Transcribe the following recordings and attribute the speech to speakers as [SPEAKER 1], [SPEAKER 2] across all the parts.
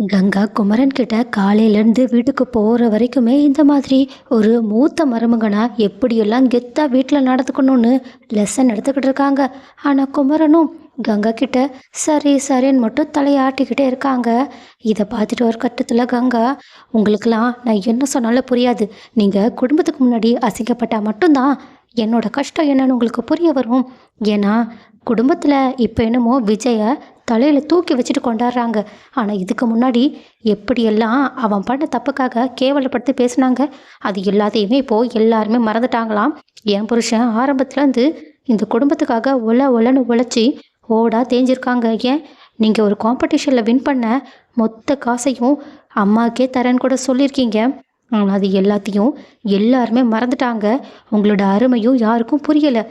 [SPEAKER 1] கங்கா குமரன் கிட்ட காலையிலேருந்து வீட்டுக்கு போகிற வரைக்குமே இந்த மாதிரி ஒரு மூத்த மருமகனா எப்படியெல்லாம் கெத்தாக வீட்டில் நடந்துக்கணும்னு லெசன் எடுத்துக்கிட்டு இருக்காங்க. ஆனால் குமரனும் கங்கா கிட்ட சரி சரின்னு மட்டும் தலையாட்டிக்கிட்டே இருக்காங்க. இதை பார்த்துட்டு ஒரு கட்டத்தில் கங்கா உங்களுக்கெல்லாம் நான் என்ன சொன்னாலும் புரியாது. நீங்கள் குடும்பத்துக்கு முன்னாடி அசிங்கப்பட்டால் மட்டும்தான் என்னோட கஷ்டம் என்னன்னு உங்களுக்கு புரிய வரும். ஏன்னா குடும்பத்தில் இப்போ என்னமோ விஜயை தலையில் தூக்கி வச்சுட்டு கொண்டாடுறாங்க. ஆனால் இதுக்கு முன்னாடி எப்படியெல்லாம் அவன் பண்ண தப்புக்காக கேவலப்படுத்தி பேசுனாங்க? அது எல்லாத்தையுமே இப்போது எல்லாருமே மறந்துட்டாங்களாம். என் புருஷன் ஆரம்பத்துலேருந்து இந்த குடும்பத்துக்காக ஒல ஒலன்னு உழைச்சி ஓடா தேஞ்சிருக்காங்க. ஏன்? நீங்கள் ஒரு காம்படிஷனில் வின் பண்ண மொத்த காசையும் அம்மாக்கே தரேன்னு கூட சொல்லியிருக்கீங்க. ஆனால் அது எல்லாத்தையும் எல்லாருமே மறந்துட்டாங்க. உங்களோட அருமையும் யாருக்கும் புரியலை.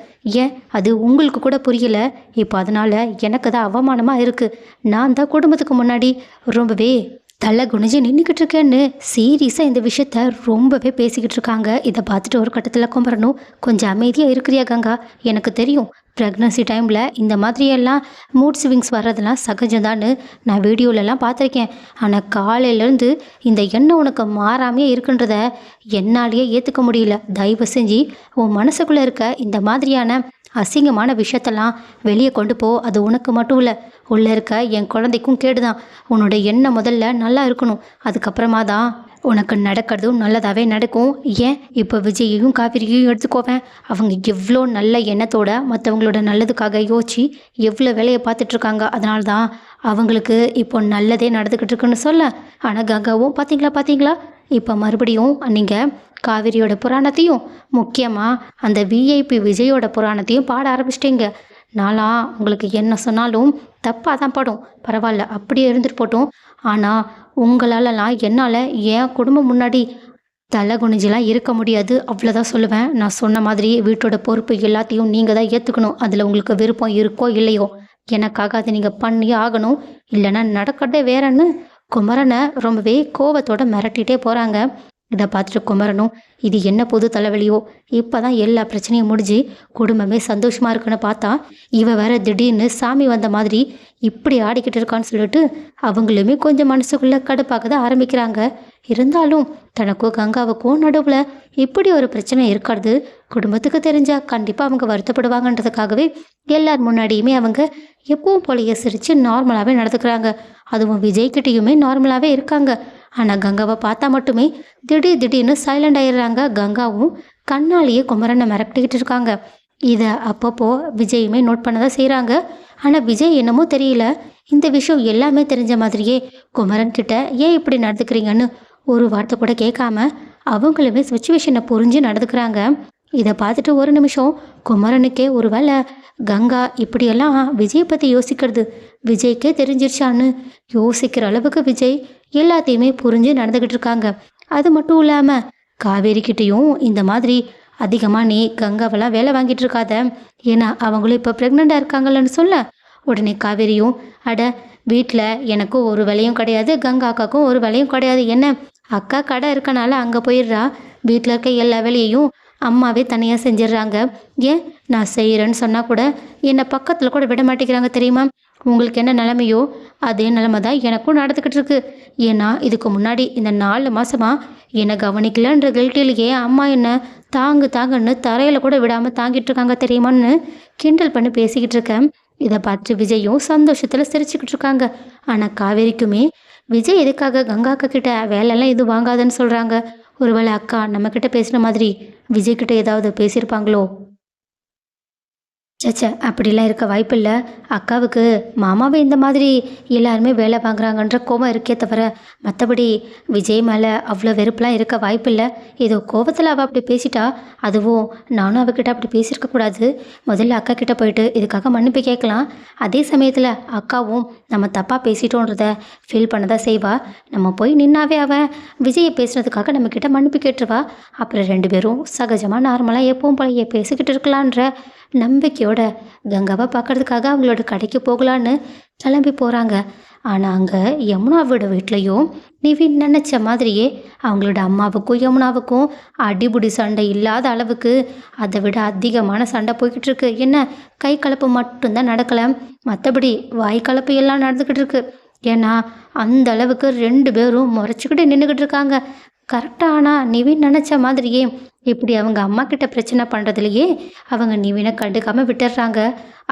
[SPEAKER 1] ஏன்? அது உங்களுக்கு கூட புரியலை. இப்போ அதனால் எனக்கு தான் அவமானமாக இருக்குது நான் தான் குடும்பத்துக்கு முன்னாடி ரொம்பவே தலை குனிஞ்சு நின்றுக்கிட்டு இருக்கேன்னு சீரியஸாக இந்த விஷயத்த ரொம்பவே பேசிக்கிட்டு இருக்காங்க. இதை பார்த்துட்டு ஒரு கட்டத்தில் கும்பரணும் கொஞ்சம் அமைதியாக இருக்கிறியா கங்கா? எனக்கு தெரியும். ப்ரெக்னன்சி டைமில் இந்த மாதிரியெல்லாம் மூட் ஸ்விங்ஸ் வர்றதெல்லாம் சகஜம்தான்னு நான் வீடியோலலாம் பார்த்துருக்கேன். ஆனால் காலையிலேருந்து இந்த எண்ணம் உனக்கு மாறாமையே இருக்குன்றத என்னாலேயே ஏற்றுக்க முடியல. தயவு செஞ்சு உன் மனசுக்குள்ளே இருக்க இந்த மாதிரியான அசிங்கமான விஷயத்தெல்லாம் வெளியே கொண்டு போ. அது உனக்கு மட்டும் இல்லை உள்ளே இருக்க என் குழந்தைக்கும் கேடுதான். உன்னோட எண்ணம் முதல்ல நல்லா இருக்கணும். அதுக்கப்புறமா தான் உனக்கு நடக்கிறதும் நல்லதாகவே நடக்கும். ஏன்? இப்போ விஜயையும் காவிரியையும் எடுத்துக்கோவேன். அவங்க எவ்வளோ நல்ல எண்ணத்தோட மற்றவங்களோட நல்லதுக்காக யோசிச்சு எவ்வளோ வேலையை பார்த்துட்ருக்காங்க அதனால தான் அவங்களுக்கு இப்போ நல்லதே நடந்துக்கிட்டு இருக்குன்னு சொல்ல. ஆனால் கங்காவும் பார்த்தீங்களா பார்த்தீங்களா இப்போ மறுபடியும் நீங்கள் காவிரியோட புராணத்தையும் முக்கியமாக அந்த விஐபி விஜயோட புராணத்தையும் பாட ஆரம்பிச்சிட்டிங்க. நான்லாம் உங்களுக்கு என்ன சொன்னாலும் தப்பாக தான் படும். பரவாயில்ல அப்படியே இருந்துட்டு போட்டோம். ஆனால் உங்களாலலாம் என்னால் என் குடும்பம் முன்னாடி தலை குனிஞ்செலாம் இருக்க முடியாது. அவ்வளோதான் சொல்லுவேன். நான் சொன்ன மாதிரி வீட்டோட பொறுப்பு எல்லாத்தையும் நீங்கள் தான் ஏற்றுக்கணும் அதில் உங்களுக்கு விருப்பம் இருக்கோ இல்லையோ எனக்காக அதை நீங்கள் பண்ணியே ஆகணும். இல்லைன்னா நடக்கிறதே வேறன்னு குமரனை ரொம்பவே கோவத்தோட மிரட்டிகிட்டே போகிறாங்க இதை பார்த்துட்டு குமரனும் இது என்ன புது தலைவலியோ? இப்போ தான் எல்லா பிரச்சனையும் முடிஞ்சு குடும்பமே சந்தோஷமாக இருக்குன்னு பார்த்தா இவ வேற திடீர்னு சாமி வந்த மாதிரி இப்படி ஆடிக்கிட்டு இருக்கான்னு சொல்லிட்டு அவங்களுமே கொஞ்சம் மனசுக்குள்ளே கடுப்பாக தான் ஆரம்பிக்கிறாங்க. இருந்தாலும் தனக்கும் கங்காவுக்கும் நடுவில் இப்படி ஒரு பிரச்சனை இருக்கிறது குடும்பத்துக்கு தெரிஞ்சால் கண்டிப்பாக அவங்க வருத்தப்படுவாங்கன்றதுக்காகவே எல்லார் முன்னாடியுமே அவங்க எப்பவும் போலயே சிரித்து நார்மலாகவே நடந்துக்கிறாங்க. அதுவும் விஜய்கிட்டையுமே நார்மலாகவே இருக்காங்க. ஆனால் கங்காவை பார்த்தா மட்டுமே திடீர் திடீர்னு சைலண்ட் ஆயிடுறாங்க. கங்காவும் கண்ணாலேயே குமரனை மிரட்டிக்கிட்டு இருக்காங்க. இதை அப்பப்போ விஜயுமே நோட் பண்ண தான் செய்கிறாங்க ஆனால் விஜய் என்னமோ தெரியல. இந்த விஷயம் எல்லாமே தெரிஞ்ச மாதிரியே குமரன் கிட்ட ஏன் இப்படி நடந்துக்கிறீங்கன்னு ஒரு வார்த்தை கூட கேட்காம அவங்களுமே சுச்சுவேஷனை புரிஞ்சு நடந்துக்கிறாங்க. இதை பார்த்துட்டு ஒரு நிமிஷம் குமரனுக்கே ஒரு வேளை கங்கா இப்படியெல்லாம் விஜய் பற்றி யோசிக்கிறது. விஜய்க்கே தெரிஞ்சிருச்சான்னு யோசிக்கிற அளவுக்கு விஜய் எல்லாத்தையுமே புரிஞ்சு நடந்துக்கிட்டு இருக்காங்க. அது மட்டும் இல்லாமல் காவேரிக்கிட்டேயும் இந்த மாதிரி அதிகமாக நீ கங்காவெல்லாம் வேலை வாங்கிட்டு இருக்காத. ஏன்னா அவங்களும் இப்போ ப்ரெக்னெண்ட்டாக இருக்காங்களேன்னு சொல்ல. உடனே காவேரியும் அட வீட்டில் எனக்கும் ஒரு வேலையும் கிடையாது கங்கா அக்காவுக்கும் ஒரு வேலையும் கிடையாது என்ன? அக்கா கடை இருக்கனால அங்கே போயிடுறா. வீட்டில் இருக்க எல்லா வேலையையும் அம்மாவே தனியாக செஞ்சிடுறாங்க ஏன்? நான் செய்கிறேன்னு சொன்னால் கூட என்னை பக்கத்தில் கூட விட மாட்டேங்கிறாங்க தெரியுமா? உங்களுக்கு என்ன நிலமையோ அதே நிலமை தான் எனக்கும் நடந்துக்கிட்டு இருக்கு. ஏன்னா இதுக்கு முன்னாடி இந்த நாலு மாதமாக என்னை கவனிக்கலன்ற கில்ட்டிலேயே அம்மா என்னை தாங்கு தாங்குன்னு தரையில் கூட விடாமல் தாங்கிட்டு இருக்காங்க தெரியுமான்னு கிண்டல் பண்ணி பேசிக்கிட்டு இருக்கேன். இதை பார்த்து விஜயும் சந்தோஷத்தில் சிரிச்சுக்கிட்டு இருக்காங்க. ஆனால் காவேரிக்குமே விஜய் எதுக்காக கங்காக்கா கிட்ட வேலையெல்லாம் எதுவும் வாங்காதுன்னு சொல்கிறாங்க ஒருவேளை அக்கா நம்மக்கிட்ட பேசுகிற மாதிரி விஜய்கிட்ட ஏதாவது பேசியிருப்பாங்களோ? சச்ச அப்படிலாம் இருக்க வாய்ப்பில்லை. அக்காவுக்கு மாமாவை இந்த மாதிரி எல்லாருமே வேலை வாங்குறாங்கன்ற கோபம் இருக்கே தவிர மற்றபடி விஜய் மேலே அவ்வளோ வெறுப்புலாம் இருக்க வாய்ப்பில்லை. ஏதோ கோபத்தில் அவள் அப்படி பேசிட்டா அதுவும் நானும் அவகிட்ட அப்படி பேசியிருக்கக்கூடாது முதல்ல அக்கா கிட்ட போயிட்டு இதுக்காக மன்னிப்பு கேட்கலாம். அதே சமயத்தில் அக்காவும் நம்ம தப்பாக பேசிட்டோன்றத ஃபீல் பண்ண தான் செய்வா. நம்ம போய் நின்னாவே அவன் விஜயை பேசுனதுக்காக நம்மக்கிட்ட மன்னிப்பு கேட்டுருவா. அப்புறம் ரெண்டு பேரும் சகஜமாக நார்மலாக எப்பவும் பழைய பேசிக்கிட்டு இருக்கலான்ற நம்பிக்கையோட கங்காவை பார்க்கறதுக்காக அவங்களோட கடைக்கு போகலான்னு கிளம்பி போகிறாங்க ஆனால் அங்கே யமுனாவோட வீட்லேயும் நிவின் நினச்ச மாதிரியே அவங்களோட அம்மாவுக்கும் யமுனாவுக்கும் அடிபுடி சண்டை இல்லாத அளவுக்கு அதை விட அதிகமான சண்டை போய்கிட்டு இருக்கு. என்ன கை கலப்பு மட்டும்தான் நடக்கலை. மற்றபடி வாய் கலப்பு எல்லாம் நடந்துக்கிட்டு இருக்கு. ஏன்னா அந்த அளவுக்கு ரெண்டு பேரும் முறைச்சிக்கிட்டு நின்றுக்கிட்டு இருக்காங்க. கரெக்டாக ஆனால் நிவின் நினச்ச மாதிரியே. இப்படி அவங்க அம்மா கிட்ட பிரச்சனை பண்ணுறதுலையே அவங்க நிவினை கண்டுக்காமல் விட்டுடுறாங்க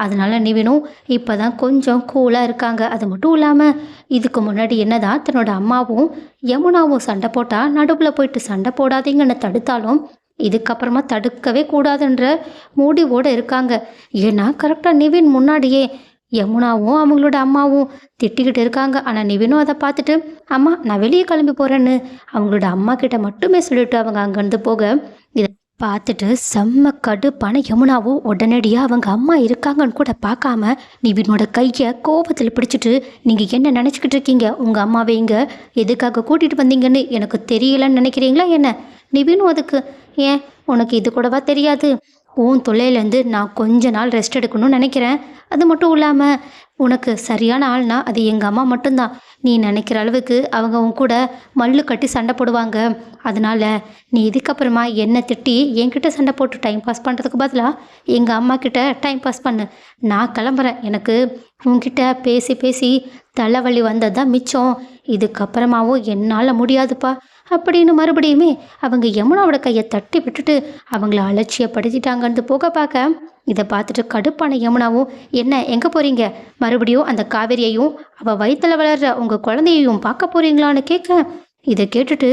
[SPEAKER 1] அதனால நிவினும் இப்போ தான் கொஞ்சம் கூலாக இருக்காங்க. அது மட்டும் இல்லாமல் இதுக்கு முன்னாடி என்னதான் தன்னோட அம்மாவும் யமுனாவும் சண்டை போட்டால் நடுவில் போயிட்டு சண்டை போடாதீங்கன்னு தடுத்தாலும் இதுக்கப்புறமா தடுக்கவே கூடாதுன்ற மூடிவோடு இருக்காங்க. ஏன்னா கரெக்டாக நிவின் முன்னாடியே யமுனாவும் அவங்களோட அம்மாவும் திட்டிக்கிட்டு இருக்காங்க. ஆனால் நிவினும் அதை பார்த்துட்டு அம்மா நான் வெளியே கிளம்பி போகிறேன்னு அவங்களோட அம்மா கிட்ட மட்டுமே சொல்லிட்டு அவங்க அங்கேருந்து போக இதை பார்த்துட்டு செம்ம கடுப்பான யமுனாவும் உடனடியாக அவங்க அம்மா இருக்காங்கன்னு கூட பார்க்காம நிவினோட கையை கோபத்தில் பிடிச்சிட்டு நீங்கள் என்ன நினச்சிக்கிட்டு இருக்கீங்க? உங்கள் அம்மாவை இங்கே எதுக்காக கூட்டிகிட்டு வந்தீங்கன்னு எனக்கு தெரியலன்னு நினைக்கிறீங்களா என்ன? நிவினும் அதுக்கு ஏன்? உனக்கு இது கூடவா தெரியாது? உன் தொல்லையிலேருந்து நான் கொஞ்ச நாள் ரெஸ்ட் எடுக்கணும்னு நினைக்கிறேன். அது மட்டும் இல்லாமல் உனக்கு சரியான ஆள்னா அது எங்கள் அம்மா மட்டும்தான். நீ நினைக்கிற அளவுக்கு அவங்க உன் கூட மல்லு கட்டி சண்டை போடுவாங்க. அதனால் நீ இதுக்கப்புறமா என்னை திட்டி என்கிட்ட சண்டை போட்டு டைம் பாஸ் பண்ணுறதுக்கு பதிலாக எங்கள் அம்மா கிட்ட டைம் பாஸ் பண்ணு. நான் கிளம்புறேன். எனக்கு உன்கிட்ட பேசி பேசி தலைவலி வந்தது தான் மிச்சம். இதுக்கப்புறமாவும் என்னால் முடியாதுப்பா. அப்படின்னு மறுபடியுமே அவங்க யமுனாவோட கையை தட்டி விட்டுட்டு அவங்கள அலட்சியப்படுத்திட்டாங்கன்னு போக பார்க்க இதை பார்த்துட்டு கடுப்பான யமுனாவும் என்ன எங்கே போகிறீங்க மறுபடியும் அந்த காவேரியையும் அவள் வயிற்றில் வளர்ற உங்கள் குழந்தையையும் பார்க்க போகிறீங்களான்னு கேட்க இதை கேட்டுட்டு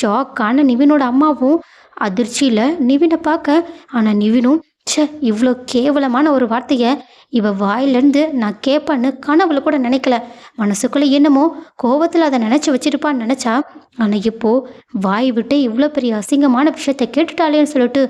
[SPEAKER 1] ஷாக்கான நிவினோட அம்மாவும் அதிர்ச்சியில் நிவினை பார்க்க ஆனால் நிவினும் ச்சே இவ்வளோ கேவலமான ஒரு வார்த்தையை இவ வாயிலேருந்து நான் கேட்பேன்னு கனவுல கூட நினைக்கல. மனசுக்குள்ளே என்னமோ கோவத்தில் அதை நினச்சி வச்சிருப்பான்னு நினச்சா ஆனால் இப்போ வாய் விட்டு இவ்வளோ பெரிய அசிங்கமான விஷயத்த கேட்டுட்டாளேன்னு சொல்லிட்டு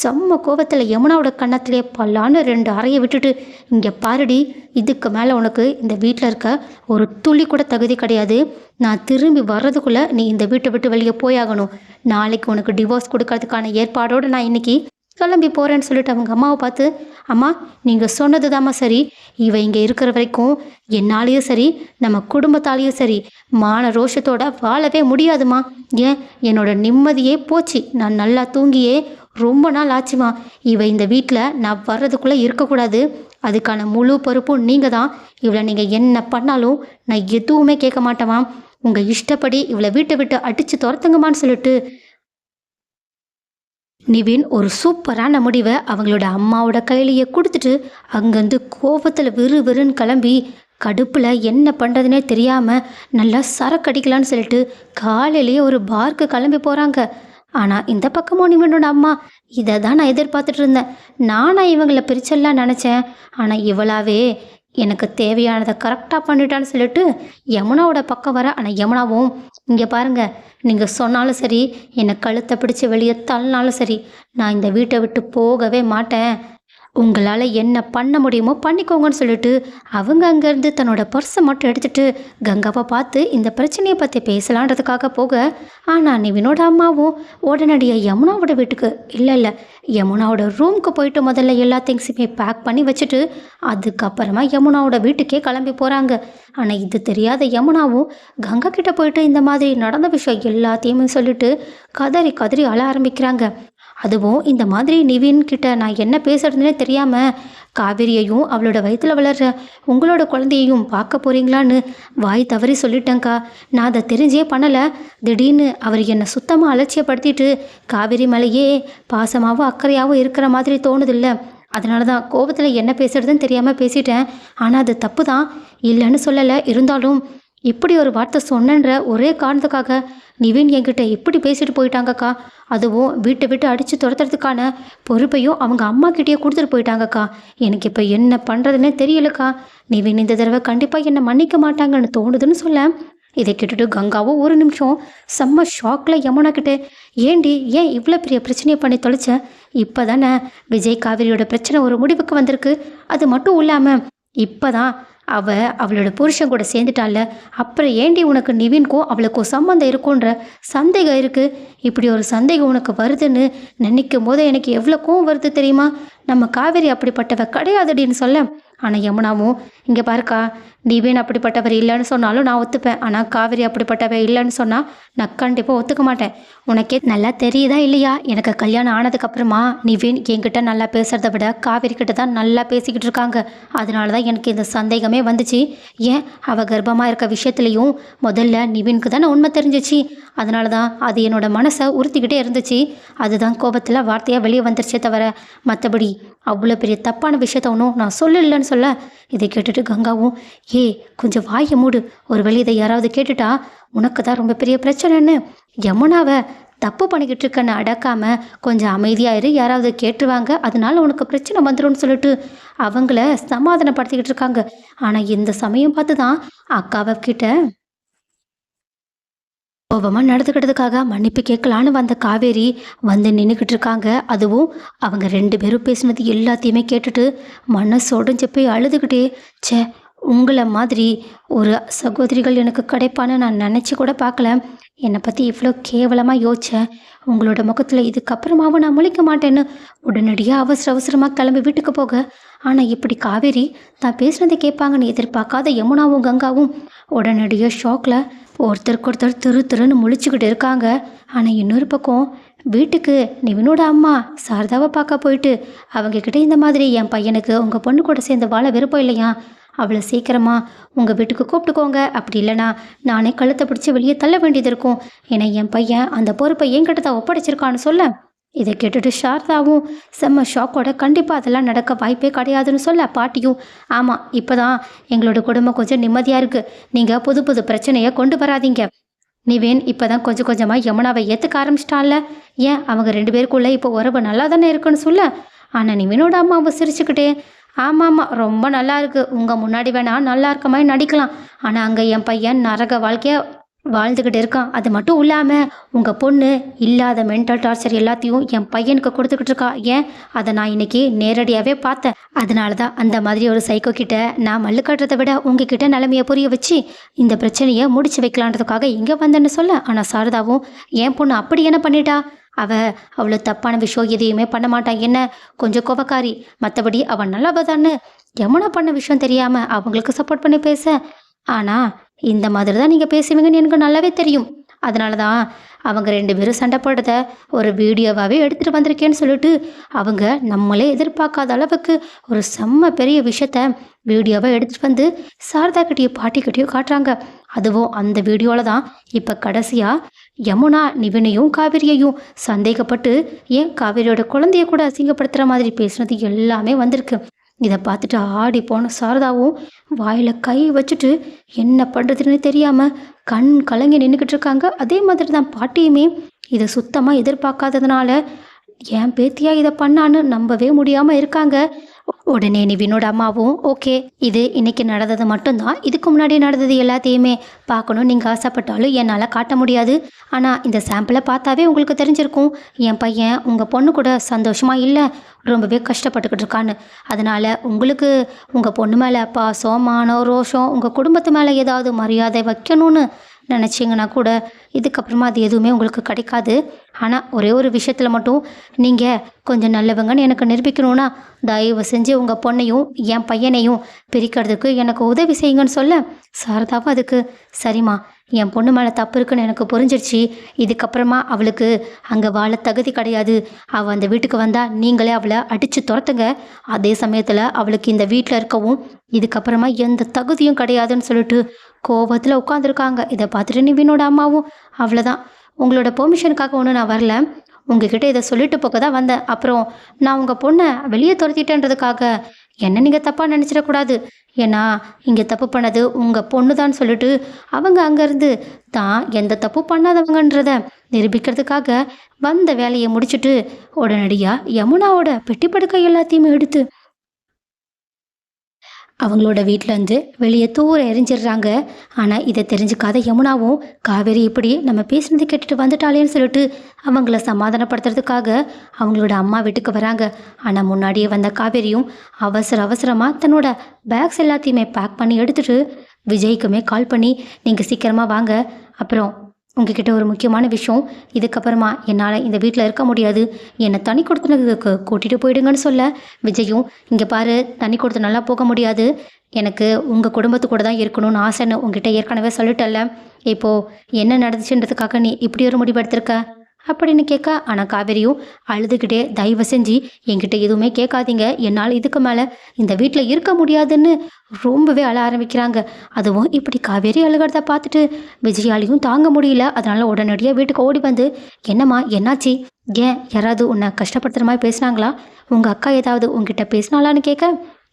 [SPEAKER 1] செம்ம கோவத்தில் யமுனாவோட கன்னத்திலே பல்லான்னு ரெண்டு அறையை விட்டுட்டு இங்கே பாருடி இதுக்கு மேலே உனக்கு இந்த வீட்டில் இருக்க ஒரு துளி கூட தகுதி கிடையாது. நான் திரும்பி வர்றதுக்குள்ளே நீ இந்த வீட்டை விட்டு வெளியே போயாகணும். நாளைக்கு உனக்கு டிவோர்ஸ் கொடுக்கறதுக்கான ஏற்பாடோடு நான் இன்னைக்கு கிளம்பி போகிறேன்னு சொல்லிட்டு அவங்க அம்மாவை பார்த்து அம்மா நீங்கள் சொன்னது தாம்மா சரி. இவ இங்கே இருக்கிற வரைக்கும் என்னாலேயும் சரி நம்ம குடும்பத்தாலேயும் சரி மான ரோஷத்தோட வாழவே முடியாதுமா ஏன்? என்னோட நிம்மதியே போச்சு. நான் நல்லா தூங்கியே ரொம்ப நாள் ஆச்சுமா இவ இந்த வீட்டில் நான் வர்றதுக்குள்ளே இருக்கக்கூடாது. அதுக்கான முழு பொறுப்பும் நீங்கள் தான் இவளை நீங்கள் என்ன பண்ணாலும் நான் எதுவுமே கேட்க மாட்டேமா உங்கள் இஷ்டப்படி இவளை வீட்டை விட்டு அடித்து துரத்துங்கம்மான்னு சொல்லிட்டு நிவின் ஒரு சூப்பரான முடிவை அவங்களோட அம்மாவோட கையிலேயே கொடுத்துட்டு அங்கேருந்து கோபத்தில் விறு விறுன்னு கிளம்பி கடுப்பில் என்ன பண்ணுறதுனே தெரியாமல் நல்லா சரக்கடிக்கலான்னு சொல்லிட்டு காலையிலேயே ஒரு பார்க்கு கிளம்பி போகிறாங்க ஆனால் இந்த பக்கமும் நிவினோட அம்மா இதை தான் நான் எதிர்பார்த்துட்டு இருந்தேன். நானாக இவங்களை பிரிச்செல்லாம் நினச்சேன். ஆனால் இவளாவே எனக்கு தேவையானதை கரெக்டாக பண்ணிட்டான்னு சொல்லிட்டு யமுனாவோட பக்கம் வர ஆனால் யமுனாவும் இங்கே பாருங்க நீங்கள் சொன்னாலும் சரி என்னை கழுத்தை பிடிச்சி வெளியே தள்ளினாலும் சரி நான் இந்த வீட்டை விட்டு போகவே மாட்டேன். உங்களால் என்ன பண்ண முடியுமோ பண்ணிக்கோங்கன்னு சொல்லிட்டு அவங்க அங்கேருந்து தன்னோட பர்ஸை மட்டும் எடுத்துகிட்டு கங்காவை பார்த்து இந்த பிரச்சனையை பற்றி பேசலான்றதுக்காக போக ஆனால் நிவினோட அம்மாவும் உடனடியாக யமுனாவோட வீட்டுக்கு இல்லை இல்லை யமுனாவோட ரூமுக்கு போயிட்டு முதல்ல எல்லா திங்ஸுமே பேக் பண்ணி வச்சுட்டு அதுக்கப்புறமா யமுனாவோட வீட்டுக்கே கிளம்பி போகிறாங்க ஆனால் இது தெரியாத யமுனாவும் கங்கா கிட்ட போயிட்டு இந்த மாதிரி நடந்த விஷயம் எல்லாத்தையுமே சொல்லிட்டு கதறி கதறி அழ ஆரம்பிக்கிறாங்க. அதுவும் இந்த மாதிரி நிவின் கிட்ட நான் என்ன பேசுறதுனே தெரியாமல் காவேரியையும் அவளோட வயிற்றில் வளர்ற உங்களோட குழந்தையையும் பார்க்க போறீங்களான்னு வாய் தவறி சொல்லிட்டேங்க்கா நான் அதை தெரிஞ்சே பண்ணலை. திடீர்னு அவர் என்னை சுத்தமாக அலட்சியப்படுத்திட்டு காவேரி மேலேயே பாசமாகவும் அக்கறையாகவும் இருக்கிற மாதிரி தோணுதில்ல. அதனால தான் கோபத்தில் என்ன பேசுறதுன்னு தெரியாமல் பேசிட்டேன். ஆனால் அது தப்பு தான் இல்லைன்னு சொல்லலை. இருந்தாலும் இப்படி ஒரு வார்த்தை சொன்னன்ற ஒரே காரணத்துக்காக நிவின் என்கிட்ட இப்படி பேசிட்டு போயிட்டாங்கக்கா. அதுவும் வீட்டை விட்டு அடித்து துரத்துறதுக்கான பொறுப்பையும் அவங்க அம்மா கிட்டேயே கொடுத்துட்டு போயிட்டாங்கக்கா. எனக்கு இப்போ என்ன பண்ணுறதுன்னே தெரியலக்கா. நிவின் இந்த தடவை கண்டிப்பாக என்னை மன்னிக்க மாட்டாங்கன்னு தோணுதுன்னு சொல்ல. இதை கேட்டுட்டு கங்காவும் ஒரு நிமிஷம் செம்ம ஷாக்கில் யமுனா கிட்டே ஏண்டி ஏன் இவ்வளோ பெரிய பிரச்சனையை பண்ணி தொலைச்ச? இப்போ தானே விஜய் காவிரியோட பிரச்சனை ஒரு முடிவுக்கு வந்திருக்கு. அது மட்டும் இல்லாமல் இப்போ தான் அவள் அவளோட புருஷன் கூட சேர்ந்துட்டால அப்புறம் ஏண்டி உனக்கு நிவின்க்கும் அவளுக்கும் சம்மந்தம் இருக்குன்ற சந்தேகம் இருக்குது இப்படி ஒரு சந்தேகம் உனக்கு வருதுன்னு நினைக்கும் போது எனக்கு எவ்வளோ கோவம் வருது தெரியுமா? நம்ம காவேரி அப்படிப்பட்டவ கிடையாதுடின்னு சொல்ல. ஆனால் யமுனாவும் இங்கே பாருக்கா நிவீன் அப்படிப்பட்டவர் இல்லைன்னு சொன்னாலும் நான் ஒத்துப்பேன். ஆனால் காவேரி அப்படிப்பட்டவர் இல்லைன்னு சொன்னால் நான் கண்டிப்பாக ஒத்துக்க மாட்டேன். உனக்கே நல்லா தெரியுதா இல்லையா? எனக்கு கல்யாணம் ஆனதுக்கப்புறமா நிவின் என்கிட்ட நல்லா பேசுகிறத விட காவேரி கிட்ட தான் நல்லா பேசிக்கிட்டு இருக்காங்க. அதனால தான் எனக்கு இந்த சந்தேகமே வந்துச்சு. ஏன்? அவள் கர்ப்பமாக இருக்க விஷயத்துலையும் முதல்ல நிவின்க்கு தானே உண்மை தெரிஞ்சிச்சு. அதனால தான் அது என்னோட மனசை உறுத்திக்கிட்டே இருந்துச்சு. அதுதான் கோபத்தில் வார்த்தையாக வெளியே வந்துருச்சே தவிர மற்றபடி அவ்வளோ பெரிய தப்பான விஷயத்த ஒன்றும் நான் சொல்லலைன்னு சொல்ல. இதை கேட்டுட்டு கங்காவும் ஏ கொஞ்சம் வாயை மூடு. ஒரு வழி இதை யாராவது கேட்டுட்டா உனக்கு தான் ரொம்ப பெரிய பிரச்சனைன்னு. யமுனாவை தப்பு பண்ணிக்கிட்டு இருக்கன்னு அடக்காம கொஞ்சம் அமைதியாக இரு. யாராவது கேட்டுருவாங்க அதனால உனக்கு பிரச்சனை வந்துடும்னு சொல்லிட்டு அவங்கள சமாதானப்படுத்திக்கிட்டு இருக்காங்க. ஆனால் இந்த சமயம் பார்த்து தான் அக்காவை கிட்ட கோபமாக நடந்துக்கிட்டதுக்காக மன்னிப்பு கேட்கலான்னு வந்த காவேரி வந்து நின்றுக்கிட்டு இருக்காங்க. அதுவும் அவங்க ரெண்டு பேரும் பேசினது எல்லாத்தையுமே கேட்டுட்டு மனசு உடஞ்சி போய் அழுதுகிட்டே ச்சே உங்களை மாதிரி ஒரு சகோதரிகள் எனக்கு கிடைப்பான்னு நான் நினச்சி கூட பார்க்கல. என்னை பற்றி இவ்வளோ கேவலமாக யோசித்தேன் உங்களோட முகத்தில் இதுக்கப்புறமாவும் நான் முழிக்க மாட்டேன்னு உடனடியாக அவசர அவசரமாக கிளம்பி வீட்டுக்கு போக. ஆனால் இப்படி காவேரி தான் பேசுனதை கேட்பாங்கன்னு எதிர்பார்க்காத யமுனாவும் கங்காவும் உடனடியாக ஷாக்கில் ஒருத்தருக்கு ஒருத்தர் திரு திருன்னு முழிச்சுக்கிட்டு இருக்காங்க. ஆனால் இன்னொரு பக்கம் வீட்டுக்கு நிவினோட அம்மா சாரதாவை பார்க்க போயிட்டு அவங்கக்கிட்ட இந்த மாதிரி என் பையனுக்கு உங்கள் பொண்ணு கூட சேர்ந்து வாழ விருப்பம் இல்லையா? அவளை சீக்கிரமா உங்கள் வீட்டுக்கு கூப்பிட்டுக்கோங்க. அப்படி இல்லைனா நானே கழுத்தை பிடிச்சி வெளியே தள்ள வேண்டியது இருக்கும். ஏன்னா என் பையன் அந்த பொறுப்பை என்கிட்ட தான் ஒப்படைச்சிருக்கான்னு சொல்ல. இதை கேட்டுட்டு சாரதாவும் செம்ம ஷாக்கோட கண்டிப்பாக அதெல்லாம் நடக்க வாய்ப்பே கிடையாதுன்னு சொல்ல பாட்டியும். ஆமாம் இப்போ தான் எங்களோட குடும்பம் கொஞ்சம் நிம்மதியாக இருக்குது நீங்கள் புது புது பிரச்சனையை கொண்டு வராதீங்க. நிவேன் இப்போ தான் கொஞ்சம் கொஞ்சமாக யமுனாவை ஏற்றுக்க ஆரம்பிச்சிட்டால ஏன் அவங்க ரெண்டு பேருக்குள்ளே இப்போ உறவு நல்லா தானே இருக்குன்னு சொல்ல. ஆனால் நிவேனோட அம்மாவை சிரிச்சுக்கிட்டே ஆமாம் ஆமாம் ரொம்ப நல்லா இருக்குது உங்கள் முன்னாடி வேணால் நல்லா இருக்க மாதிரி நடிக்கலாம். ஆனால் அங்கே என் பையன் நரக வாழ்க்கையை வாழ்ந்துக்கிட்டு இருக்கான். அது மட்டும் இல்லாமல் உங்கள் பொண்ணு இல்லாத மென்டல் டார்ச்சர் எல்லாத்தையும் என் பையனுக்கு கொடுத்துக்கிட்டு இருக்கா. ஏன்? அதை நான் இன்னைக்கு நேரடியாகவே பார்த்தேன். அதனால தான் அந்த மாதிரி ஒரு சைக்கோ கிட்ட நான் மல்லு கட்டுறதை விட உங்ககிட்ட நிலைமையை புரிய வச்சு இந்த பிரச்சனையை முடிச்சு வைக்கலான்றதுக்காக இங்கே வந்தேன்னு சொல்ல. ஆனால் சாரதாவும் என் பொண்ணு அப்படி என்ன பண்ணிட்டா? அவ அவ்வளோ தப்பான விஷயம் எதையுமே பண்ண மாட்டான் என்ன? கொஞ்சம் கோபக்காரி மற்றபடி அவன் நல்லவ தானே பண்ண விஷயம் தெரியாமல் அவங்களுக்கு சப்போர்ட் பண்ணி பேச. ஆனால் இந்த மாதிரி தான் நீங்கள் பேசுவீங்கன்னு எனக்கு நல்லாவே தெரியும். அதனால தான் அவங்க ரெண்டு பேரும் சண்டை போடுறத ஒரு வீடியோவாகவே எடுத்துகிட்டு வந்திருக்கேன்னு சொல்லிட்டு அவங்க நம்மளே எதிர்பார்க்காத அளவுக்கு ஒரு செம்ம பெரிய விஷயத்த வீடியோவாக எடுத்துகிட்டு வந்து சாரதா கிட்டேயும் பாட்டி காட்டுறாங்க. அதுவும் அந்த வீடியோவில் தான் இப்போ கடைசியாக யமுனா நிவினையும் காவிரியையும் சந்தேகப்பட்டு ஏன் காவிரியோட குழந்தைய கூட அசிங்கப்படுத்துகிற மாதிரி பேசுனது எல்லாமே வந்திருக்கு. இதை பார்த்துட்டு ஆடி போன சாரதாவும் வாயில் கை வச்சுட்டு என்ன பண்ணுறதுன்னு தெரியாமல் கண் கலங்கி நின்றுக்கிட்டு இருக்காங்க. அதே மாதிரி தான் பாட்டியுமே இதை சுத்தமாக எதிர்பார்க்காததுனால என் பேத்தியா இதை பண்ணான்னு நம்பவே முடியாமல் இருக்காங்க. உடனே நிவினோட அம்மாவும் ஓகே இது இன்னைக்கு நடந்தது மட்டும்தான். இதுக்கு முன்னாடி நடந்தது எல்லாத்தையுமே பார்க்கணும் நீங்கள் ஆசைப்பட்டாலும் என்னால் காட்ட முடியாது. ஆனால் இந்த சாம்பிளை பார்த்தாவே உங்களுக்கு தெரிஞ்சிருக்கும். என் பையன் உங்கள் பொண்ணு கூட சந்தோஷமாக இல்லை ரொம்பவே கஷ்டப்பட்டுக்கிட்டு இருக்கான்னு. அதனால் உங்களுக்கு உங்கள் பொண்ணு மேலே பாசம் மானம் ரோஷம் உங்கள் குடும்பத்து மேலே ஏதாவது மரியாதை வைக்கணும்னு நினச்சிங்கன்னா கூட இதுக்கப்புறமா அது எதுவுமே உங்களுக்கு கிடைக்காது. ஆனால் ஒரே ஒரு விஷயத்தில் மட்டும் நீங்கள் கொஞ்சம் நல்லவங்கன்னு எனக்கு நிரூபிக்கணும்னா தயவு செஞ்சு உங்கள் பொண்ணையும் என் பையனையும் பிரிக்கிறதுக்கு எனக்கு உதவி செய்யுங்கன்னு சொல்ல சாரதாவும் அதுக்கு? சரிம்மா. என் பொண்ணு மேலே தப்பு இருக்குன்னு எனக்கு புரிஞ்சிருச்சு. இதுக்கப்புறமா அவளுக்கு அங்கே வாழ தகுதி கிடையாது. அவள் அந்த வீட்டுக்கு வந்தால் நீங்களே அவளை அடித்து துரத்துங்க. அதே சமயத்தில் அவளுக்கு இந்த வீட்டில் இருக்கவும் இதுக்கப்புறமா எந்த தகுதியும் கிடையாதுன்னு சொல்லிட்டு கோபத்தில் உட்காந்துருக்காங்க இதை பார்த்துட்டு நிவினோட அம்மாவும் அவ்வளோதான் உங்களோட பெர்மிஷனுக்காக ஒன்றும் நான் வரல. உங்ககிட்ட இதை சொல்லிட்டு போக தான் வந்தேன். அப்புறம் நான் உங்கள் பொண்ணை வெளியே துரத்திட்டேன்றதுக்காக என்ன நீங்கள் தப்பாக நினச்சிடக்கூடாது ஏன்னா இங்கே தப்பு பண்ணது உங்கள் பொண்ணு தான் சொல்லிட்டு அவங்க அங்கேருந்து தான் எந்த தப்பு பண்ணாதவங்கன்றத நிரூபிக்கிறதுக்காக வந்த வேலையை முடிச்சுட்டு உடனடியாக யமுனாவோட பெட்டி படுக்கை எல்லாத்தையுமே எடுத்து அவங்களோட வீட்டிலேருந்து வெளியே தூர எரிஞ்சிடுறாங்க. ஆனால் இதை தெரிஞ்சுக்காத யமுனாவும் காவேரி இப்படி நம்ம பேசுனது கேட்டுட்டு வந்துட்டாளேன்னு சொல்லிட்டு அவங்கள சமாதானப்படுத்துறதுக்காக அவங்களோட அம்மா வீட்டுக்கு வராங்க. ஆனால் முன்னாடியே வந்த காவேரியும் அவசர அவசரமாக தன்னோட பேக்ஸ் எல்லாத்தையுமே பேக் பண்ணி எடுத்துட்டு விஜய்க்குமே கால் பண்ணி நீங்கள் சீக்கிரமாக வாங்க. அப்புறம் உங்ககிட்ட ஒரு முக்கியமான விஷயம். இதுக்கப்புறமா என்னால் இந்த வீட்டில் இருக்க முடியாது. என்னை தனி கொடுத்துனதுக்கு கூட்டிகிட்டு போயிடுங்கன்னு சொல்ல. விஜயும் இங்கே பாரு தனி கொடுத்து நல்லா போக முடியாது. எனக்கு உங்கள் குடும்பத்து கூட தான் இருக்கணும்னு ஆசைன்னு உங்ககிட்ட ஏற்கனவே சொல்லிட்டல்ல இப்போது என்ன நடந்துச்சுன்றதுக்காக நீ இப்படி ஒரு முடிவு எடுத்திருக்க? அப்படின்னு கேட்க ஆனால் காவேரியும் அழுதுகிட்டே தயவு செஞ்சு என்கிட்ட எதுவுமே கேட்காதீங்க. என்னால் இதுக்கு மேலே இந்த வீட்டில் இருக்க முடியாதுன்னு ரொம்பவே அழ ஆரம்பிக்கிறாங்க. அதுவும் இப்படி காவேரி அழுகிறத பார்த்துட்டு விஜயாலையும் தாங்க முடியல. அதனால உடனடியாக வீட்டுக்கு ஓடி வந்து என்னம்மா என்னாச்சு? ஏன் யாராவது உன்னை கஷ்டப்படுத்துகிற மாதிரி பேசுனாங்களா? உங்கள் அக்கா ஏதாவது உங்ககிட்ட பேசினாலான்னு கேட்க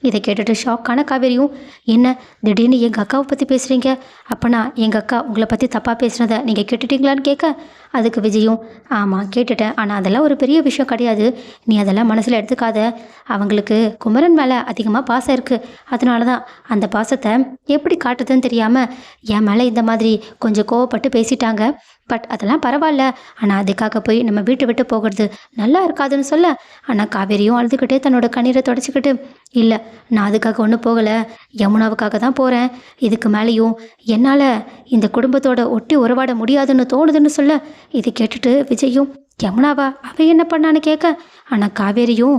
[SPEAKER 1] இதை கேட்டுட்டு ஷாக்கான காவேரியும் என்ன திடீர்னு எங்கள் அக்காவை பற்றி பேசுகிறீங்க அப்போனா எங்கள் அக்கா உங்களை பற்றி தப்பாக பேசுனதை நீங்கள் கேட்டுட்டீங்களான்னு கேட்க? அதுக்கு விஜயும் ஆமாம் கேட்டுட்டேன். ஆனால் அதெல்லாம் ஒரு பெரிய விஷயம் கிடையாது. நீ அதெல்லாம் மனசில் எடுத்துக்காத. அவங்களுக்கு குமரன் மேலே அதிகமாக பாசம் இருக்குது அதனால தான் அந்த பாசத்தை எப்படி காட்டுதுன்னு தெரியாமல் என் மேலே இந்த மாதிரி கொஞ்சம் கோவப்பட்டு பேசிட்டாங்க. பட் அதெல்லாம் பரவாயில்ல. ஆனால் அதுக்காக போய் நம்ம வீட்டை விட்டு போகிறது நல்லா இருக்காதுன்னு சொல்ல. ஆனால் காவேரியும் அழுதுகிட்டே தன்னோட கண்ணீரை தொடச்சிக்கிட்டு இல்லை நான் அதுக்காக ஒன்றும் போகலை. யமுனாவுக்காக தான் போகிறேன் இதுக்கு மேலேயும் என்னால் இந்த குடும்பத்தோட ஒட்டி உறவாட முடியாதுன்னு தோணுதுன்னு சொல்ல. இதை கேட்டுட்டு விஜயும் யமுனாவா? அவ என்ன பண்ணான்னு கேட்க ஆனால் காவேரியும்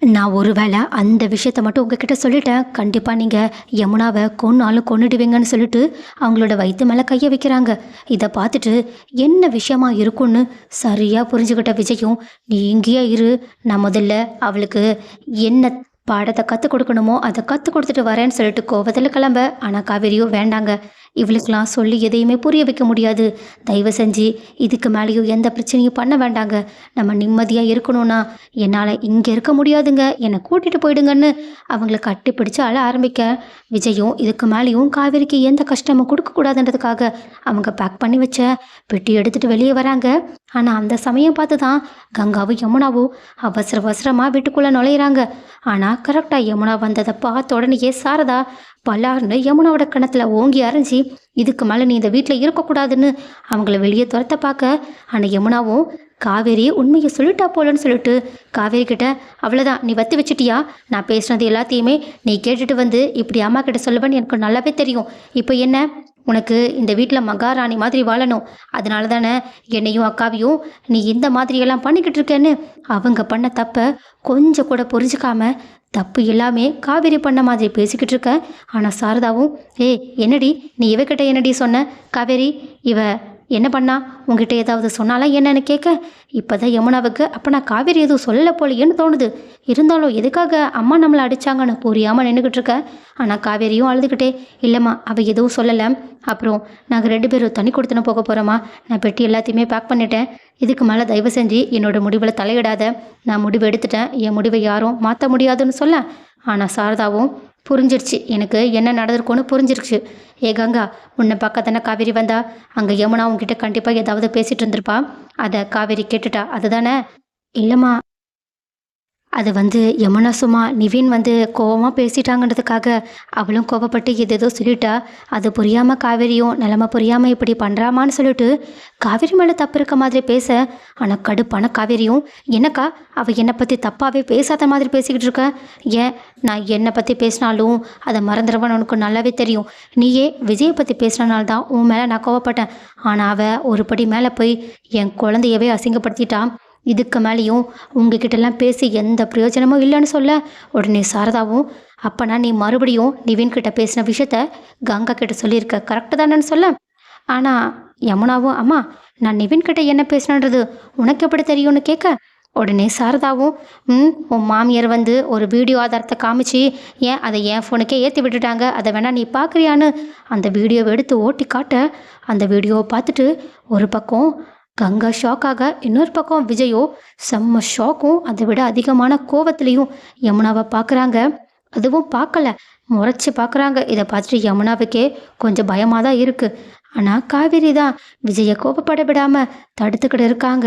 [SPEAKER 1] நான் ஒருவேளை அந்த விஷயத்த மட்டும் உங்ககிட்ட சொல்லிட்டேன். கண்டிப்பாக நீங்கள் யமுனாவை கொன்னாலும் கொன்னுடுவீங்கன்னு சொல்லிட்டு அவங்களோட வயிற்று மேலே கையை வைக்கிறாங்க. இதை பார்த்துட்டு என்ன விஷயமா இருக்கும்னு சரியாக புரிஞ்சுக்கிட்ட விஜயும் நீ இங்கேயே இரு. நான் முதல்ல அவளுக்கு என்ன பாடத்தை கற்றுக் கொடுக்கணுமோ அதை கற்றுக் கொடுத்துட்டு வரேன்னு சொல்லிட்டு கோவத்தில் கிளம்ப. ஆனால் காவேரியோ வேண்டாங்க. இவளுக்கெல்லாம் சொல்லி எதையுமே புரிய வைக்க முடியாது. தயவு செஞ்சு இதுக்கு மேலேயும் எந்த பிரச்சனையும் பண்ண வேண்டாங்க. நம்ம நிம்மதியாக இருக்கணும்னா என்னால் இங்கே இருக்க முடியாதுங்க. என்னை கூட்டிகிட்டு போயிடுங்கன்னு அவங்கள கட்டிப்பிடிச்சு அழ ஆரம்பிக்க. விஜயும் இதுக்கு மேலேயும் காவேரிக்கு எந்த கஷ்டமும் கொடுக்கக்கூடாதுன்றதுக்காக அவங்க பேக் பண்ணி வச்ச பெட்டி எடுத்துகிட்டு வெளியே வராங்க. ஆனால் அந்த சமயம் பார்த்து தான் கங்காவும் யமுனாவும் அவசர அவசரமாக வீட்டுக்குள்ளே நுழையிறாங்க. ஆனால் கரெக்டாக யமுனா வந்ததை பார்த்த உடனேயே சாரதா பலார்னு யமுனாவோட கணத்தில் ஓங்கி அரைஞ்சி இதுக்கு மேலே நீ இந்த வீட்டில் இருக்கக்கூடாதுன்னு அவங்கள வெளியே துரத்த பார்க்க ஆனால் யமுனாவும் காவேரி உண்மையை சொல்லிட்டா போலன்னு சொல்லிட்டு காவேரி கிட்ட அவ்வளோதான் நீ வத்தி வச்சிட்டியா? நான் பேசுனது எல்லாத்தையுமே நீ கேட்டுட்டு வந்து இப்படி அம்மா கிட்ட சொல்லுவேன்னு எனக்கு நல்லாவே தெரியும். இப்போ என்ன? உனக்கு இந்த வீட்டில் மகாராணி மாதிரி வாழணும். அதனால தானே என்னையும் அக்காவையும் நீ இந்த மாதிரியெல்லாம் பண்ணிக்கிட்டு இருக்கேன்னு. அவங்க பண்ண தப்பை கொஞ்சம் கூட புரிஞ்சுக்காம தப்பு எல்லாமே காவேரி பண்ண மாதிரி பேசிக்கிட்டு இருக்க. ஆனால் சாரதாவும் ஏய் என்னடி? நீ இவகிட்ட என்னடி சொன்ன? காவேரி இவ என்ன பண்ணா? உங்ககிட்ட ஏதாவது சொன்னாலாம் என்னன்னு கேட்க இப்போதான் யமுனாவுக்கு அப்போ நான் காவேரி எதுவும் சொல்லலை போலையேன்னு தோணுது. இருந்தாலும் எதுக்காக அம்மா நம்மளை அடிச்சாங்கன்னு புரியாமல் நின்றுக்கிட்டு இருக்க? ஆனால் காவேரியும் அழுதுகிட்டே இல்லைம்மா அவள் எதுவும் சொல்லலை. அப்புறம் நாங்கள் ரெண்டு பேரும் தண்ணி கொடுத்துன போக போகிறோமா நான் பெட்டி எல்லாத்தையுமே பேக் பண்ணிட்டேன். இதுக்கு மேலே தயவு செஞ்சு என்னோட முடிவில் தலையிடாத. நான் முடிவு எடுத்துட்டேன். என் முடிவை யாரும் மாற்ற முடியாதுன்னு சொல்ல. ஆனால் சாரதாவும் புரிஞ்சிருச்சு. எனக்கு என்ன நடந்திருக்கும்னு புரிஞ்சிருச்சு. ஏ கங்கா உன்னை பக்கத்தான காவேரி வந்தா அங்கே யமுனா உங்ககிட்ட கண்டிப்பாக ஏதாவது பேசிகிட்டு இருந்திருப்பா. அதை காவேரி கேட்டுட்டா அதுதானே? இல்லைம்மா. அது வந்து யமுனா சும்மா நிவின் வந்து கோவமாக பேசிட்டாங்கன்றதுக்காக அவளும் கோவப்பட்டு எதேதோ சொல்லிட்டா. அது புரியாமல் காவேரியும் நிலமை புரியாமல் இப்படி பண்ணுறாமான்னு சொல்லிட்டு காவேரி மேலே தப்பு இருக்க மாதிரி பேச ஆனால் கடுப்பான காவேரியும் என்னக்கா அவள் என்னை பற்றி தப்பாகவே பேசாத மாதிரி பேசிக்கிட்டு இருக்க? ஏன்? நான் என்னை பற்றி பேசினாலும் அதை மறந்துடுவேன்னு உனக்கு நல்லாவே தெரியும். நீயே விஜயை பற்றி பேசினால்தான் தான் உன் மேலே நான் கோவப்பட்டேன். ஆனால் அவள் ஒரு படி மேலே போய் என் குழந்தையவே அசிங்கப்படுத்திட்டான். இதுக்கு மேலேயும் உங்ககிட்டலாம் பேசி எந்த பிரயோஜனமும் இல்லைன்னு சொல்ல உடனே சாரதாவும் அப்போனா நீ மறுபடியும் நிவின் கிட்ட பேசின விஷயத்த கங்கா கிட்ட சொல்லியிருக்க கரெக்டு தானேன்னு சொல்ல? ஆனால் யமுனாவும் அம்மா நான் நிவின் கிட்ட என்ன பேசினன்றது உனக்கு எப்படி தெரியும்னு கேட்க? உடனே சாரதாவும் ம் உன் மாமியார் வந்து ஒரு வீடியோ ஆதாரத்தை காமிச்சு ஏன் அதை என் ஃபோனுக்கே ஏற்றி விட்டுட்டாங்க? அதை வேணால் நீ பார்க்குறியான்னு அந்த வீடியோவை எடுத்து ஓட்டி காட்ட அந்த வீடியோவை பார்த்துட்டு ஒரு பக்கம் கங்கா ஷாக்காக இன்னொரு பக்கம் விஜயோ செம்ம ஷாக்கும் அதை விட அதிகமான கோவத்திலையும் யமுனாவை பார்க்குறாங்க. அதுவும் பார்க்கல முறைச்சி பார்க்குறாங்க. இதை பார்த்துட்டு யமுனாவுக்கே கொஞ்சம் பயமாக தான் இருக்குது ஆனால் காவேரி தான் விஜயை கோபப்பட விடாமல் தடுத்துக்கிட்டு இருக்காங்க.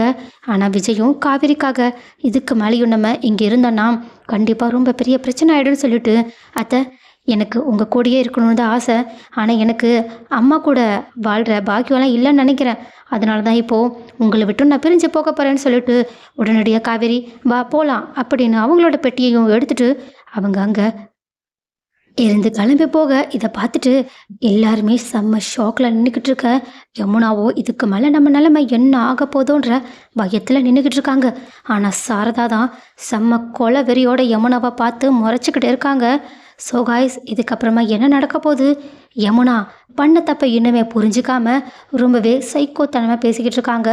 [SPEAKER 1] ஆனால் விஜயும் காவேரிக்காக இதுக்கு மேலேயும் நம்ம இங்கே இருந்தோன்னா கண்டிப்பாக ரொம்ப பெரிய பிரச்சனை ஆகிடும்னு சொல்லிட்டு அத்தை எனக்கு உங்கள் கூடயே இருக்கணும்னு தான் ஆசை. ஆனால் எனக்கு அம்மா கூட வாழ்கிற பாக்கியம்லாம் இல்லைன்னு நினைக்கிறேன். அதனால தான் இப்போது உங்களை விட்டு நான் பிரிஞ்சு போக போகிறேன்னு சொல்லிட்டு உடனடியாக காவேரி வா போகலாம் அப்படின்னு அவங்களோட பெட்டியையும் எடுத்துட்டு அவங்க அங்கே இருந்து கிளம்பி போக இதை பார்த்துட்டு எல்லாருமே செம்ம ஷாக்கில் நின்றுக்கிட்டு இருக்க. யமுனாவோ இதுக்கு மேலே நம்ம நிலைமை என்ன ஆக போதோன்ற பயத்தில் நின்றுக்கிட்டு இருக்காங்க. ஆனால் சாரதா தான் செம்ம கொலை வெறியோட யமுனாவை பார்த்து முறைச்சிக்கிட்டு இருக்காங்க. ஸோ காய்ஸ் இதுக்கப்புறமா என்ன நடக்க போகுது? யமுனா பண்ண தப்பை இன்னுமே புரிஞ்சுக்காம ரொம்பவே சைக்கோத்தனமாக பேசிக்கிட்டு இருக்காங்க.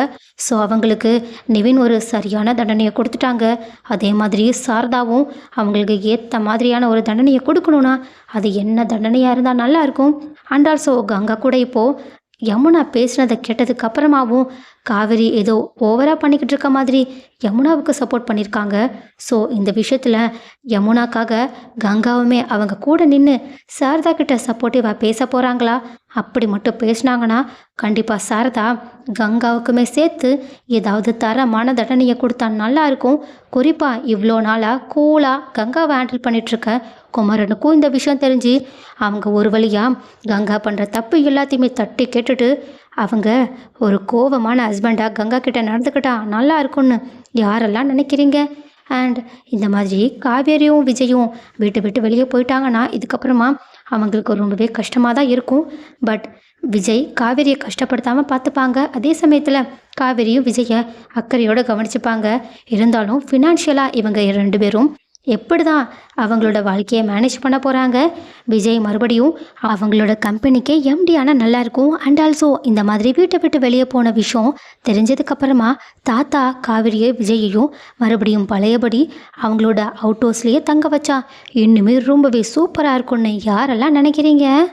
[SPEAKER 1] ஸோ அவங்களுக்கு நிவின் ஒரு சரியான தண்டனையை கொடுத்துட்டாங்க. அதே மாதிரி சாரதாவும் அவங்களுக்கு ஏற்ற மாதிரியான ஒரு தண்டனையை கொடுக்கணும்னா அது என்ன தண்டனையாக இருந்தால் நல்லாயிருக்கும் அண்ட் ஆல்சோ கங்கா கூட இப்போது யமுனா பேசினதை கேட்டதுக்கு அப்புறமாவும் காவேரி ஏதோ ஓவராக பண்ணிக்கிட்டு இருக்க மாதிரி யமுனாவுக்கு சப்போர்ட் பண்ணியிருக்காங்க ஸோ இந்த விஷயத்தில் யமுனாக்காக கங்காவுமே அவங்க கூட நின்று சாரதா கிட்ட சப்போர்ட்டிவாக பேச போகிறாங்களா அப்படி மட்டும் பேசினாங்கன்னா கண்டிப்பாக சாரதா கங்காவுக்குமே சேர்த்து ஏதாவது தரமான தண்டனையை கொடுத்தா நல்லா இருக்கும். குறிப்பாக இவ்வளோ நாளாக கூலாக கங்காவை ஹேண்டில் பண்ணிகிட்ருக்க குமரனுக்கும் இந்த விஷயம் தெரிஞ்சு அவங்க ஒரு வழியாக கங்கா பண்ணுற தப்பு எல்லாத்தையுமே தட்டி கேட்டுட்டு அவங்க ஒரு கோவமான ஹஸ்பண்டாக கங்கா கிட்ட நடந்துக்கிட்டா நல்லா இருக்கும்னு யாரெல்லாம் நினைக்கிறீங்க? அண்ட் இந்த மாதிரி காவேரியும் விஜயும் வீட்டை விட்டு வெளியே போயிட்டாங்கன்னா இதுக்கப்புறமா அவங்களுக்கு ரொம்பவே கஷ்டமாக தான் இருக்கும். பட் விஜய் காவேரியை கஷ்டப்படுத்தாமல் பார்த்துப்பாங்க. அதே சமயத்தில் காவேரியும் விஜயை அக்கறையோடு கவனிச்சுப்பாங்க. இருந்தாலும் ஃபினான்ஷியலாக இவங்க ரெண்டு பேரும் எப்படி தான் அவங்களோட வாழ்க்கையை மேனேஜ் பண்ண போகிறாங்க விஜய் மறுபடியும் அவங்களோட கம்பெனிக்கே எம்டி ஆனால் நல்லாயிருக்கும் அண்ட் ஆல்சோ இந்த மாதிரி வீட்டை விட்டு வெளியே போன விஷயம் தெரிஞ்சதுக்கப்புறமா தாத்தா காவிரியை விஜயையும் மறுபடியும் பழையபடி அவங்களோட அவுட் ஹவுஸ்லேயே தங்க வச்சா இன்னுமே ரொம்பவே சூப்பராக இருக்கும்னு யாரெல்லாம் நினைக்கிறீங்க?